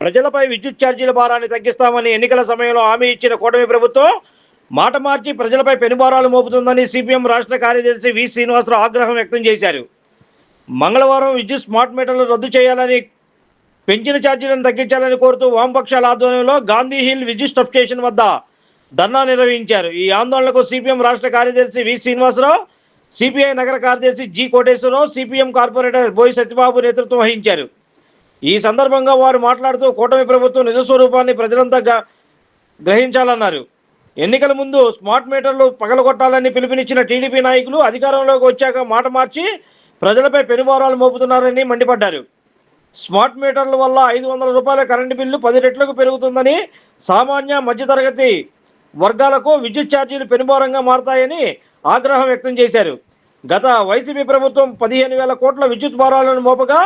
ప్రజలపై విద్యుత్ ఛార్జీల భారాన్ని తగ్గిస్తామని ఎన్నికల సమయంలో హామీ ఇచ్చిన కూటమి ప్రభుత్వం మాట మార్చి ప్రజలపై పెనుభారాలు మోపుతుందని సిపిఎం రాష్ట్ర కార్యదర్శి వి శ్రీనివాసరావు ఆగ్రహం వ్యక్తం చేశారు. మంగళవారం విద్యుత్ స్మార్ట్ మీటర్లు రద్దు చేయాలని పెంచిన ఛార్జీలను తగ్గించాలని కోరుతూ వామపక్షాల ఆధ్వర్యంలో గాంధీ హిల్ విద్యుత్ సబ్ స్టేషన్ వద్ద ధర్నా నిర్వహించారు. ఈ ఆందోళనకు సిపిఎం రాష్ట్ర కార్యదర్శి వి శ్రీనివాసరావు సిపిఐ నగర కార్యదర్శి జి కోటేశ్వరరావు సిపిఎం కార్పొరేటర్ బోయి సత్యబాబు నేతృత్వం వహించారు. ఈ సందర్భంగా వారు మాట్లాడుతూ కూటమి ప్రభుత్వం నిజస్వరూపాన్ని ప్రజలంతా గ్రహించాలన్నారు. ఎన్నికల ముందు స్మార్ట్ మీటర్లు పగలగొట్టాలని పిలుపునిచ్చిన టీడీపీ నాయకులు అధికారంలోకి వచ్చాక మాట మార్చి ప్రజలపై పెనుభారాలు మోపుతున్నారని మండిపడ్డారు. స్మార్ట్ మీటర్ల వల్ల ఐదు వందల రూపాయల కరెంటు బిల్లు పది రెట్లకు పెరుగుతుందని సామాన్య మధ్యతరగతి వర్గాలకు విద్యుత్ ఛార్జీలు పెనుభారంగా మారతాయని ఆగ్రహం వ్యక్తం చేశారు. గత వైసీపీ ప్రభుత్వం పదిహేను వేల కోట్ల విద్యుత్ భారాలను మోపగా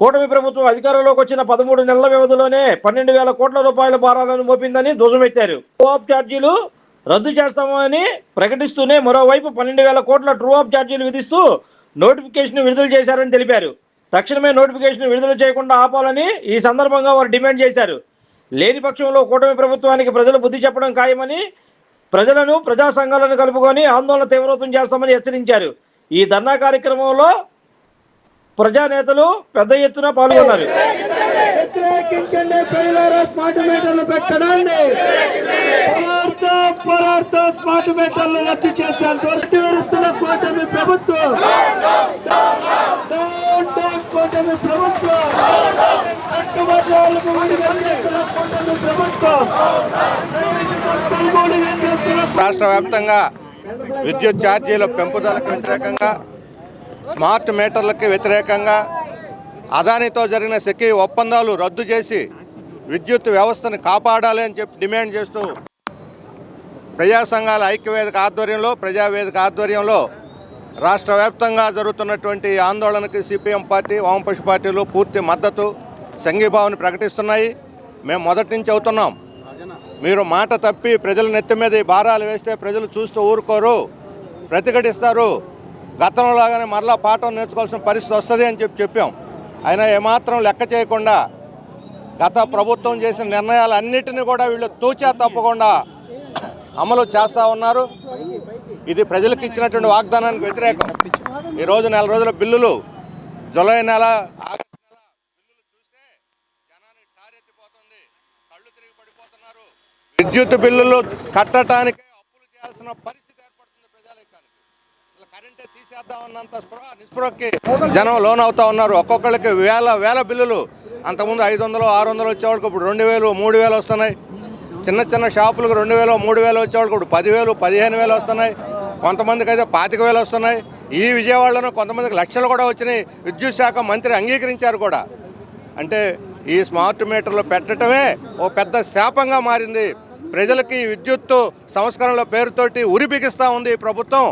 కూటమి ప్రభుత్వం అధికారంలోకి వచ్చిన పదమూడు నెలల వ్యవధిలోనే పన్నెండు వేల కోట్ల రూపాయల భారాలను మోపిందని ధ్వజమెత్తారు. ట్రూ ఆఫ్ ఛార్జీలు రద్దు చేస్తామని ప్రకటిస్తూనే మరోవైపు పన్నెండు వేల కోట్ల ట్రూ ఆఫ్ ఛార్జీలు విధిస్తూ నోటిఫికేషన్ విడుదల చేశారని తెలిపారు. తక్షణమే నోటిఫికేషన్ విడుదల చేయకుండా ఆపాలని ఈ సందర్భంగా వారు డిమాండ్ చేశారు. లేని పక్షంలో కూటమి ప్రభుత్వానికి ప్రజలు బుద్ధి చెప్పడం ఖాయమని ప్రజలను ప్రజా సంఘాలను కలుపుకొని ఆందోళన తీవ్రతం చేస్తామని హెచ్చరించారు. ఈ ధర్నా కార్యక్రమంలో ప్రజానేతలు పెద్ద ఎత్తున పాల్గొన్నారు వ్యతిరేకించండి ప్రజలారా స్మార్ట్ మీటర్లు పెట్టడాన్ని పరార్థ పరార్థ స్మార్ట్ మీటర్లు రద్దు చేశాను రద్దు విరుస్తున్న కూటమి ప్రభుత్వం. కూటమి ప్రభుత్వం. రాష్ట్ర వ్యాప్తంగా విద్యుత్ ఛార్జీల పెంపుదలకు వ్యతిరేకంగా స్మార్ట్ మీటర్లకి వ్యతిరేకంగా అదానితో జరిగిన సెకీ ఒప్పందాలు రద్దు చేసి విద్యుత్ వ్యవస్థను కాపాడాలి అని చెప్పి డిమాండ్ చేస్తూ ప్రజా సంఘాల ఐక్యవేదిక ఆధ్వర్యంలో ప్రజావేదిక ఆధ్వర్యంలో రాష్ట్ర వ్యాప్తంగా జరుగుతున్నటువంటి ఆందోళనకి సిపిఎం పార్టీ వామపక్ష పార్టీలు పూర్తి మద్దతు సంఘీభావాన్ని ప్రకటిస్తున్నాయి. మేము మొదటి నుంచి అవుతున్నాం. మీరు మాట తప్పి ప్రజల నెత్తి మీద ఈ భారాలు వేస్తే ప్రజలు చూస్తూ ఊరుకోరు ప్రతిఘటిస్తారు. గతంలో లాగానే మరలా పాఠం నేర్చుకోవాల్సిన పరిస్థితి వస్తుంది అని చెప్పి చెప్పాం. అయినా ఏమాత్రం లెక్క చేయకుండా గత ప్రభుత్వం చేసిన నిర్ణయాలన్నిటిని కూడా వీళ్ళు తూచా తప్పకుండా అమలు చేస్తూ ఉన్నారు. ఇది ప్రజలకు ఇచ్చినటువంటి వాగ్దానానికి వ్యతిరేకం. ఈరోజు నెల రోజుల బిల్లులు జూలై నెల ఆగస్టు నెల బిల్లులు చూస్తే టారెత్తిపోతుంది. కళ్ళు తిరిగి పడిపోతున్నారు. విద్యుత్ బిల్లులు కట్టడానికి అప్పులు చేయాల్సిన పరిస్థితి కరెంటే తీసేద్దామన్నంత స్పృహ నిస్పృహకి జనం లోన్ అవుతా ఉన్నారు. ఒక్కొక్కరికి వేల వేల బిల్లులు. అంతకుముందు ఐదు వందలు ఆరు వందలు వచ్చేవాళ్ళకి ఇప్పుడు రెండు వేలు మూడు వేలు వస్తున్నాయి. చిన్న చిన్న షాపులకు రెండు వేలు మూడు వేలు వచ్చేవాళ్ళకి ఇప్పుడు పదివేలు పదిహేను వేలు వస్తున్నాయి. కొంతమందికి అయితే పాతిక వేలు వస్తున్నాయి. ఈ విజయవాడలోనూ కొంతమందికి లక్షలు కూడా వచ్చినాయి. విద్యుత్ శాఖ మంత్రి అంగీకరించారు కూడా. అంటే ఈ స్మార్ట్ మీటర్లు పెట్టడమే ఓ పెద్ద శాపంగా మారింది. ప్రజలకి విద్యుత్తు సంస్కరణల పేరుతోటి ఉరి బిగిస్తూ ఉంది ఈ ప్రభుత్వం.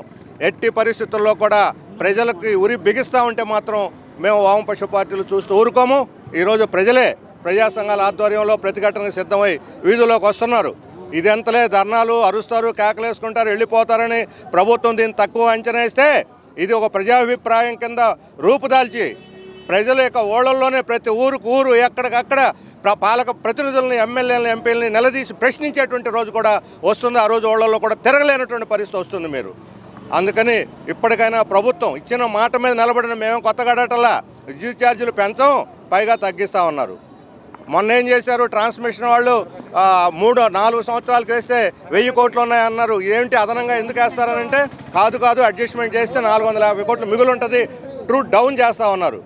ఎట్టి పరిస్థితుల్లో కూడా ప్రజలకి ఉరి బిగిస్తూ ఉంటే మాత్రం మేము వామపక్ష పార్టీలు చూస్తూ ఊరుకోము. ఈరోజు ప్రజలే ప్రజా సంఘాల ఆధ్వర్యంలో ప్రతిఘటనకు సిద్ధమై వీధుల్లోకి వస్తున్నారు. ఇది ధర్నాలు అరుస్తారు కేకలేసుకుంటారు వెళ్ళిపోతారని ప్రభుత్వం దీన్ని తక్కువ అంచనా వేస్తే ఇది ఒక ప్రజాభిప్రాయం కింద రూపుదాల్చి ప్రజల యొక్క ఓళ్ళల్లోనే ప్రతి ఊరుకు ఊరు ఎక్కడికక్కడ పాలక ప్రతినిధులని ఎమ్మెల్యేలను ఎంపీలని నిలదీసి ప్రశ్నించేటువంటి రోజు కూడా వస్తుంది. ఆ రోజు ఓళ్ళల్లో కూడా తిరగలేనటువంటి పరిస్థితి వస్తుంది మీరు. అందుకని ఇప్పటికైనా ప్రభుత్వం ఇచ్చిన మాట మీద నిలబడిన మేము కొత్తగా అడటల్లా విద్యుత్ ఛార్జీలు పెంచం పైగా తగ్గిస్తా ఉన్నారు. మొన్న ఏం చేశారు? ట్రాన్స్మిషన్ వాళ్ళు మూడు నాలుగు సంవత్సరాలకు వేస్తే వెయ్యి కోట్లు ఉన్నాయన్నారు. ఏంటి అదనంగా ఎందుకు వేస్తారనంటే కాదు కాదు అడ్జస్ట్మెంట్ చేస్తే నాలుగు వందల యాభై కోట్లు మిగులు ఉంటుంది ట్రూ డౌన్ చేస్తూ ఉన్నారు.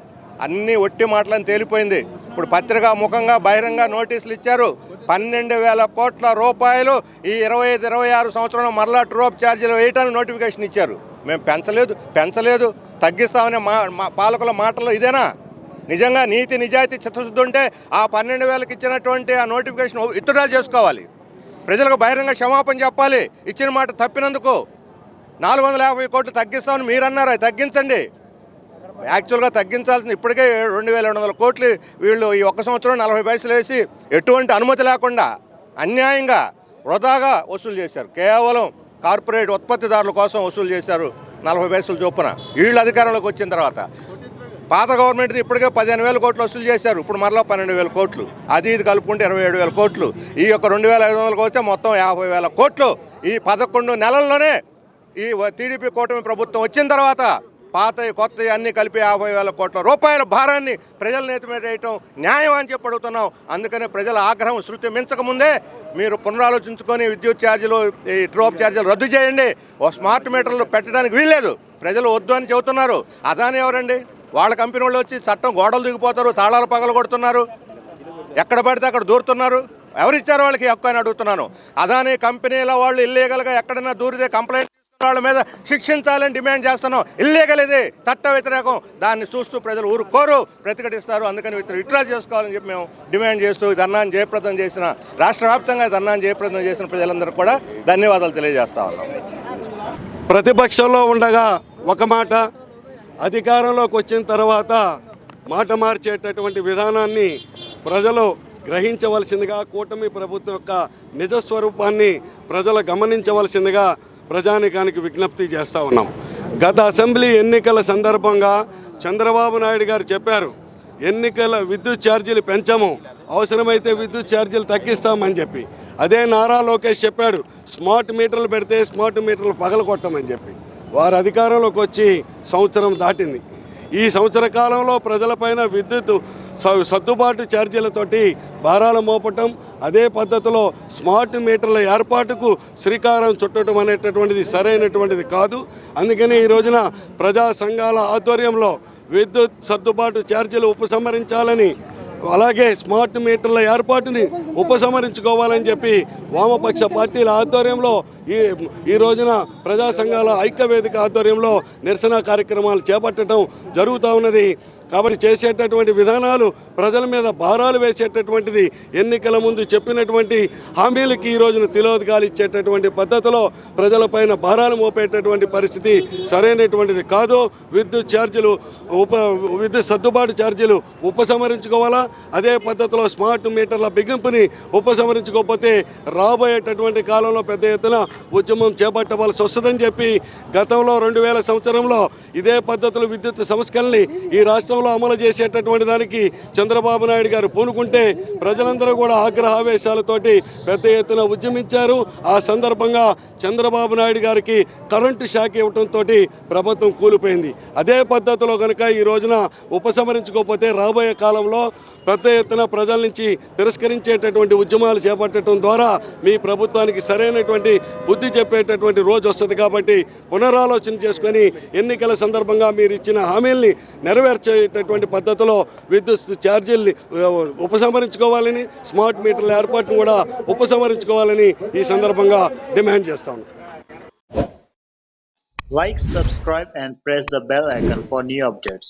అన్నీ ఒట్టి మాటలని తేలిపోయింది. ఇప్పుడు పత్రికా ముఖంగా బహిరంగ నోటీసులు ఇచ్చారు. పన్నెండు వేల కోట్ల రూపాయలు ఈ ఇరవై ఐదు ఇరవై ఆరు సంవత్సరంలో మరలా డ్రోప్ ఛార్జీలు వేయటానికి నోటిఫికేషన్ ఇచ్చారు. మేము పెంచలేదు పెంచలేదు తగ్గిస్తామనే మా పాలకుల మాటలు ఇదేనా? నిజంగా నీతి నిజాయితీ చిత్తశుద్ధి ఉంటే ఆ పన్నెండు వేలకు ఇచ్చినటువంటి ఆ నోటిఫికేషన్ విత్డ్రా చేసుకోవాలి? ప్రజలకు బహిరంగ క్షమాపణ చెప్పాలి ఇచ్చిన మాట తప్పినందుకు. నాలుగు వందల యాభై కోట్లు తగ్గిస్తామని మీరు అన్నారు తగ్గించండి. యాక్చువల్గా తగ్గించాల్సిన ఇప్పటికే రెండు వేల రెండు వందల కోట్లు వీళ్ళు ఈ ఒక్క సంవత్సరం నలభై పైసలు వేసి ఎటువంటి అనుమతి లేకుండా అన్యాయంగా వృధాగా వసూలు చేశారు. కేవలం కార్పొరేట్ ఉత్పత్తిదారుల కోసం వసూలు చేశారు నలభై పైసలు చొప్పున. వీళ్ళు అధికారంలోకి వచ్చిన తర్వాత. పాత గవర్నమెంట్ ఇప్పటికే పదిహేను వేల కోట్లు వసూలు చేశారు. ఇప్పుడు మరలా పన్నెండు వేల కోట్లు. అది ఇది కలుపుకుంటే ఇరవై ఏడు వేల కోట్లు. ఈ యొక్క రెండు వేల ఐదు వందలకు వస్తే మొత్తం యాభై వేల కోట్లు. ఈ పదకొండు నెలల్లోనే ఈ టీడీపీ కూటమి ప్రభుత్వం వచ్చిన తర్వాత పాత కొత్త అన్నీ కలిపి యాభై వేల కోట్ల రూపాయల భారాన్ని ప్రజల నేత మీద వేయటం న్యాయం అని చెప్పి అడుగుతున్నాం. అందుకనే ప్రజల ఆగ్రహం శృతి మించకముందే మీరు పునరాలోచించుకొని విద్యుత్ ఛార్జీలు ఈ డ్రోప్ ఛార్జీలు రద్దు చేయండి. ఓ స్మార్ట్ మీటర్లు పెట్టడానికి వీల్లేదు. ప్రజలు వద్దు అని చెబుతున్నారు. అదాని ఎవరండి? వాళ్ళ కంపెనీ వాళ్ళు వచ్చి చట్టం గోడలు దిగిపోతారు తాళాలు పగలు కొడుతున్నారు ఎక్కడ పడితే అక్కడ దూరుతున్నారు. ఎవరిచ్చారు వాళ్ళకి హక్కు అని అడుగుతున్నాను. అదాని కంపెనీల వాళ్ళు ఇల్లీగల్గా ఎక్కడైనా దూరితే కంప్లైంట్ వాళ్ళ మీద శిక్షించాలని డిమాండ్ చేస్తున్నాం. ఇల్లీగల్ ఇది. చట్ట వ్యతిరేకం. దాన్ని చూస్తూ ప్రజలు ఊరుకోరు ప్రతిఘటిస్తారు. అందుకని విత్డ్రా చేసుకోవాలని చెప్పి మేము డిమాండ్ చేస్తూ ధర్నాన్ని జయప్రదం చేసిన రాష్ట్ర వ్యాప్తంగా ధర్నాన్ని జయప్రదం చేసిన ప్రజలందరూ కూడా ధన్యవాదాలు తెలియజేస్తా ఉన్నాం. ప్రతిపక్షంలో ఉండగా ఒక మాట అధికారంలోకి వచ్చిన తర్వాత మాట మార్చేటటువంటి విధానాన్ని ప్రజలు గ్రహించవలసిందిగా కూటమి ప్రభుత్వం యొక్క నిజ స్వరూపాన్ని ప్రజలు గమనించవలసిందిగా ప్రజానికానికి విజ్ఞప్తి చేస్తూ ఉన్నాం. గత అసెంబ్లీ ఎన్నికల సందర్భంగా చంద్రబాబు నాయుడు గారు చెప్పారు ఎన్నికల విద్యుత్ ఛార్జీలు పెంచము అవసరమైతే విద్యుత్ ఛార్జీలు తగ్గిస్తామని చెప్పి. అదే నారా లోకేష్ చెప్పాడు స్మార్ట్ మీటర్లు పెడితే స్మార్ట్ మీటర్లు పగలగొట్టమని చెప్పి. వారు అధికారంలోకి వచ్చి సంవత్సరం దాటింది. ఈ సంవత్సర కాలంలో ప్రజలపైన విద్యుత్ స- సర్దుబాటు ఛార్జీలతోటి భారాలు మోపటం అదే పద్ధతిలో స్మార్ట్ మీటర్ల ఏర్పాటుకు శ్రీకారం చుట్టడం అనేటటువంటిది సరైనటువంటిది కాదు. అందుకని ఈ రోజున ప్రజా సంఘాల ఆధ్వర్యంలో విద్యుత్ సర్దుబాటు ఛార్జీలు ఉపసంహరించాలని అలాగే స్మార్ట్ మీటర్ల ఏర్పాటుని ఉపసంహరించుకోవాలని చెప్పి వామపక్ష పార్టీల ఆధ్వర్యంలో ఈ ఈ రోజున ప్రజా సంఘాల ఐక్యవేదిక ఆధ్వర్యంలో నిరసన కార్యక్రమాలు చేపట్టడం జరుగుతూ ఉన్నది. కాబట్టి చేసేటటువంటి విధానాలు ప్రజల మీద భారాలు వేసేటటువంటిది ఎన్నికల ముందు చెప్పినటువంటి హామీలకి ఈ రోజున తిలోదకాలు ఇచ్చేటటువంటి పద్ధతిలో ప్రజలపైన భారాలు మోపేటటువంటి పరిస్థితి సరైనటువంటిది కాదు. విద్యుత్ ఛార్జీలు ఉప విద్యుత్ సర్దుబాటు ఛార్జీలు ఉపసంహరించుకోవాలా? అదే పద్ధతిలో స్మార్ట్ మీటర్ల బిగింపుని ఉపసంహరించుకోకపోతే రాబోయేటటువంటి కాలంలో పెద్ద ఎత్తున ఉద్యమం చేపట్టవలసి వస్తుందని చెప్పి గతంలో రెండు వేల సంవత్సరంలో ఇదే పద్ధతులు విద్యుత్ సంస్కరణని ఈ రాష్ట్రంలో అమలు చేసేటటువంటి దానికి చంద్రబాబు నాయుడు గారు పూనుకుంటే ప్రజలందరూ కూడా ఆగ్రహావేశాలతోటి పెద్ద ఎత్తున ఉద్యమించారు. ఆ సందర్భంగా చంద్రబాబు నాయుడు గారికి కరెంటు షాక్ ఇవ్వడంతో ప్రభుత్వం కూలిపోయింది. అదే పద్ధతిలో కనుక ఈ రోజున ఉపసంహరించుకోకపోతే రాబోయే కాలంలో పెద్ద ఎత్తున ప్రజల నుంచి తిరస్కరించేటటువంటి ఉద్యమాలు చేపట్టడం ద్వారా మీ ప్రభుత్వానికి సరైనటువంటి బుద్ధి చెప్పేటటువంటి రోజు వస్తుంది కాబట్టి పునరాలోచన చేసుకొని ఎన్నికల సందర్భంగా మీరు ఇచ్చిన హామీల్ని నెరవేర్చేటటువంటి పద్ధతిలో విద్యుత్ ఛార్జీల్ని ఉపసంహరించుకోవాలని స్మార్ట్ మీటర్ల ఏర్పాటును కూడా ఉపసంహరించుకోవాలని ఈ సందర్భంగా డిమాండ్ చేస్తాను Like, subscribe, and press the bell icon for new updates.